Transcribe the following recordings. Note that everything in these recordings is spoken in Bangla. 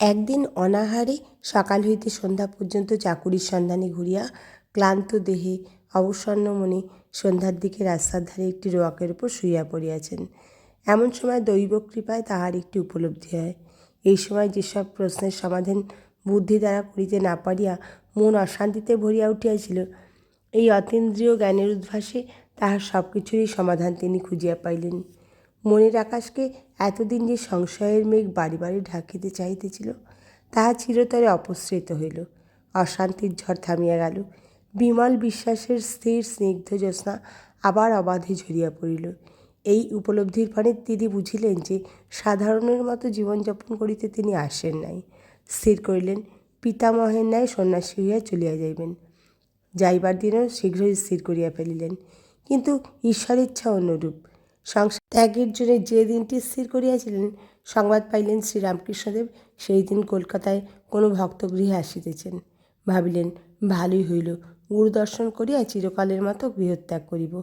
একদিন অনাহারে সকাল হইতে সন্ধ্যা পর্যন্ত চাকুরির সন্ধানে ঘুরিয়া ক্লান্ত দেহে অবসন্ন মনে সন্ধ্যার দিকে রাস্তার ধারে একটি রোয়াকের উপর শুইয়া পড়িয়াছেন। এমন সময় দৈব কৃপায় তাহার একটি উপলব্ধি হয়। এই সময় যেসব প্রশ্নের সমাধান বুদ্ধি দ্বারা করিতে না পারিয়া মন অশান্তিতে ভরিয়া উঠিয়াছিল, এই অতীন্দ্রিয় জ্ঞানের উদ্ভাসে তাহার সব কিছুরই সমাধান তিনি খুঁজিয়া পাইলেন। মনের আকাশকে এতদিন যে সংশয়ের মেঘ বাড়ি বাড়ি ঢাকিতে চাহিতেছিল, তাহা চিরতরে অপসৃত হইল। অশান্তির ঝড় থামিয়া গেল। বিমল বিশ্বাসের স্থির স্নিগ্ধ জ্যোৎস্না আবার অবাধে ঝরিয়া পড়িল। এই উপলব্ধির ফলে তিনি বুঝিলেন যে, সাধারণের মতো জীবনযাপন করিতে তিনি আসেন নাই। স্থির করিলেন, পিতামহের ন্যায় সন্ন্যাসী হইয়া চলিয়া যাইবেন। যাইবার দিনও শীঘ্রই স্থির করিয়া ফেলিলেন। কিন্তু ঈশ্বর ইচ্ছা অন্যরূপ সংসার ত্যাগের জন্য যে দিনটি স্থির করিয়াছিলেন, সংবাদ পাইলেন শ্রীরামকৃষ্ণদেব, সেই দিন কলকাতায় কোনো ভক্তগৃহে আসিতেছেন। ভাবিলেন, ভালোই হইল গুরুদর্শন করিয়া চিরকালের মতো গৃহত্যাগ করিব।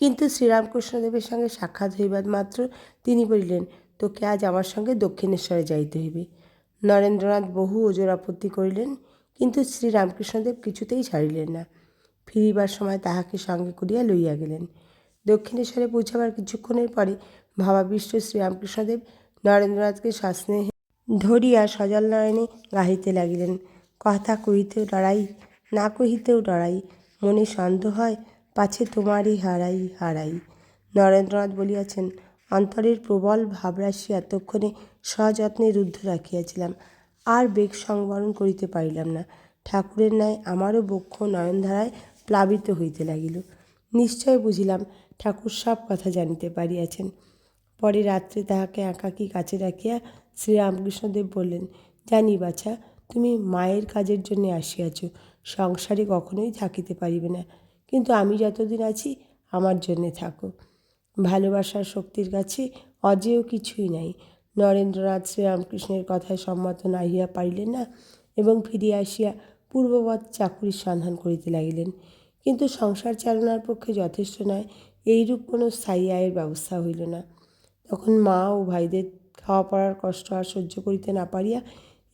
কিন্তু শ্রীরামকৃষ্ণদেবের সঙ্গে সাক্ষাৎ হইবার মাত্র তিনি বলিলেন, তোকে আজ আমার সঙ্গে দক্ষিণেশ্বরে যাইতে হইবে। নরেন্দ্রনাথ বহু ওজোর আপত্তি করিলেন, কিন্তু শ্রীরামকৃষ্ণদেব কিছুতেই ছাড়িলেন না। ফিরিবার সময় তাহাকে সঙ্গে করিয়া লইয়া গেলেন। দক্ষিণেশ্বরে পৌঁছাবার কিছুক্ষণের পরে ভাবাবিষ্ট শ্রীরামকৃষ্ণদেব নরেন্দ্রনাথকে সস্নেহে ধরিয়া সজল নয়নে গাহিতে লাগিলেন। কথা কহিতেও ডরাই না কহিতেও ডরাই মনে সন্দেহ হয় পাছে তোমারই হারাই হারাই। নরেন্দ্রনাথ বলিয়াছেন, অন্তরের প্রবল ভাবরাশি এতক্ষণে সযত্নে রুদ্ধ রাখিয়াছিলাম, আর বেগ সংবরণ করিতে পারিলাম না। ঠাকুরের ন্যায় আমারও বক্ষ নয়নধারায় প্লাবিত হইতে লাগিল। নিশ্চয় বুঝিলাম ঠাকুর সব কথা জানিতে পারিয়াছেন। পরে রাত্রে তাহাকে একাকী কাছে রাখিয়া শ্রীরামকৃষ্ণদেব বললেন, জানি বাছা, তুমি মায়ের কাজের জন্য আসিয়াছ, সংসারে কখনোই থাকিতে পারিবে না। কিন্তু আমি যতদিন আছি, আমার জন্যে থাকো। ভালোবাসার শক্তির কাছে অজেয় কিছুই নাই। নরেন্দ্রনাথ শ্রীরামকৃষ্ণের কথায় সম্মত না হইয়া পারিলেন না এবং ফিরিয়া আসিয়া পূর্ববৎ চাকুরির সন্ধান করিতে লাগিলেন। কিন্তু সংসার চালনার পক্ষে যথেষ্ট নয়। এইরূপ কোনো স্থায়ী আয়ের ব্যবস্থা হইল না। তখন মা ও ভাইদের খাওয়া পড়ার কষ্ট আর সহ্য করিতে না পারিয়া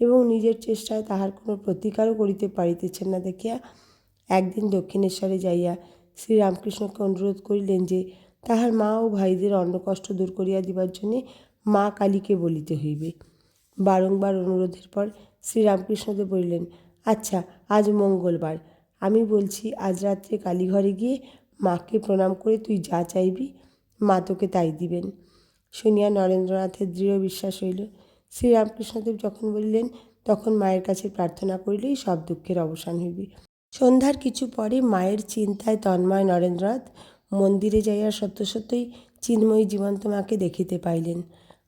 এবং নিজের চেষ্টায় তাহার কোনো প্রতিকারও করিতে পারিতেছেন না দেখিয়া একদিন দক্ষিণেশ্বরে যাইয়া শ্রীরামকৃষ্ণকে অনুরোধ করিলেন যে, তাহার মা ও ভাইদের অন্ন কষ্ট দূর করিয়া দিবার জন্যে মা কালীকে বলিতে হইবে। বারংবার অনুরোধের পর শ্রীরামকৃষ্ণদেব বলিলেন আচ্ছা আজ মঙ্গলবার। আমি বলছি আজ রাত্রে কালীঘরে গিয়ে মাকে প্রণাম করে তুই যা চাইবি মা তোকে তাই দিবেন। শুনিয়া নরেন্দ্রনাথের দৃঢ় বিশ্বাস হইল। শ্রীরামকৃষ্ণদেব যখন বলিলেন তখন মায়ের কাছে প্রার্থনা করিলেই সব দুঃখের অবসান হইবে। সন্ধ্যার কিছু পরে মায়ের চিন্তায় তন্ময় নরেন্দ্রনাথ মন্দিরে যাইয়া সত্য সত্যই চিন্ময়ী জীবন্ত মাকে দেখিতে পাইলেন।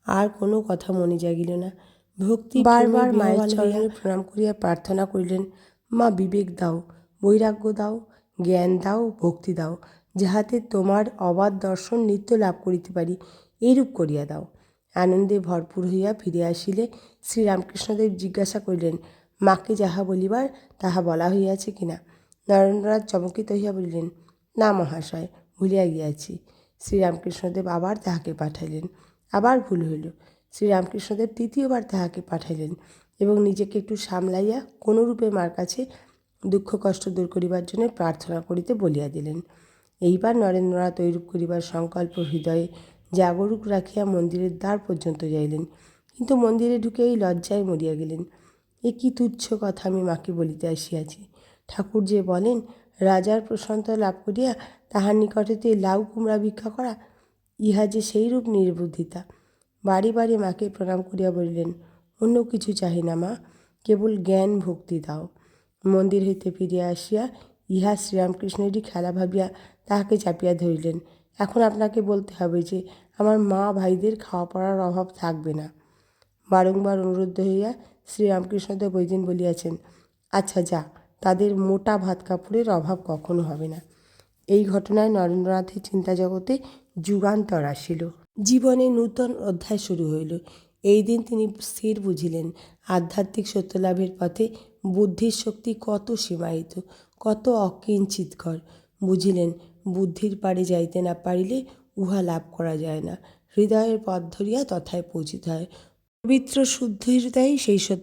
আর কোনো কথা মনে জাগিল না। ভক্তি বারবার মায়ের চরণে প্রণাম করিয়া প্রার্থনা করিলেন মা বিবেক দাও। বৈরাগ্য দাও, জ্ঞান দাও, ভক্তি দাও, যাহাতে তোমার অবাধ দর্শন নিত্য লাভ করিতে পারি, এইরূপ করিয়া দাও। আনন্দে ভরপুর হইয়া ফিরে আসিলে শ্রীরামকৃষ্ণদেব জিজ্ঞাসা করিলেন, মাকে যাহা বলিবার, তাহা বলা হইয়াছে কিনা নরেন্দ্রনাথ চমকিত হইয়া বলিলেন, না মহাশয়, ভুলিয়া গিয়াছি। শ্রীরামকৃষ্ণদেব আবার তাহাকে পাঠাইলেন। আবার ভুল হইল। শ্রীরামকৃষ্ণদেব তৃতীয়বার তাহাকে পাঠাইলেন এবং নিজেকে একটু সামলাইয়া কোনোরূপে মার কাছে দুঃখ কষ্ট দূর করিবার জন্য প্রার্থনা করিতে বলিয়া দিলেন। এইবার নরেন্দ্রনাথ ঐরূপ করিবার সংকল্প হৃদয়ে জাগরুক রাখিয়া মন্দিরের দ্বার পর্যন্ত যাইলেন। কিন্তু মন্দিরে ঢুকেই লজ্জায় মরিয়া গেলেন। এ কি তুচ্ছ কথা আমি মাকে বলিতে আসিয়াছি। ঠাকুর যে বলেন, রাজার প্রশান্ত লাভ করিয়া তাহার নিকটেতে লাউ কুমড়া ভিক্ষা করা, ইহা যে সেইরূপ নির্বুদ্ধিতা। বাড়ি বাড়ি মাকে প্রণাম করিয়া বলিলেন, অন্য কিছু চাহি না মা, কেবল জ্ঞান ভক্তি দাও। মন্দির হইতে ফিরিয়া আসিয়া ইহা শ্রীরামকৃষ্ণেরই খেলা ভাবিয়া তাহাকে চাপিয়া ধরিলেন। এখন আপনাকে বলতে হবে যে, আমার মা ভাইদের খাওয়া পড়ার অভাব থাকবে না। বারংবার অনুরুদ্ধ হইয়া শ্রীরামকৃষ্ণদেব ওই বলিয়াছেন আচ্ছা যা, তাদের মোটা ভাত কাপড়ের অভাব কখনো হবে না এই ঘটনায় নরেন্দ্রনাথের চিন্তা জগতে যুগান্তর আসিল। জীবনে নূতন অধ্যায় শুরু হইল। এই দিন তিনি স্থির বুঝিলেন, আধ্যাত্মিক সত্যলাভের পথে বুদ্ধির শক্তি কত সীমায়িত, কত অকিঞ্চিতকর। বুঝিলেন, বুদ্ধির পারে যাইতে না পারিলে উহা লাভ করা যায় না। হৃদয়ের পথ ধরিয়া তথায় পৌঁছিতে হয়। পবিত্র শুদ্ধ হৃদয়েই সেই সত্য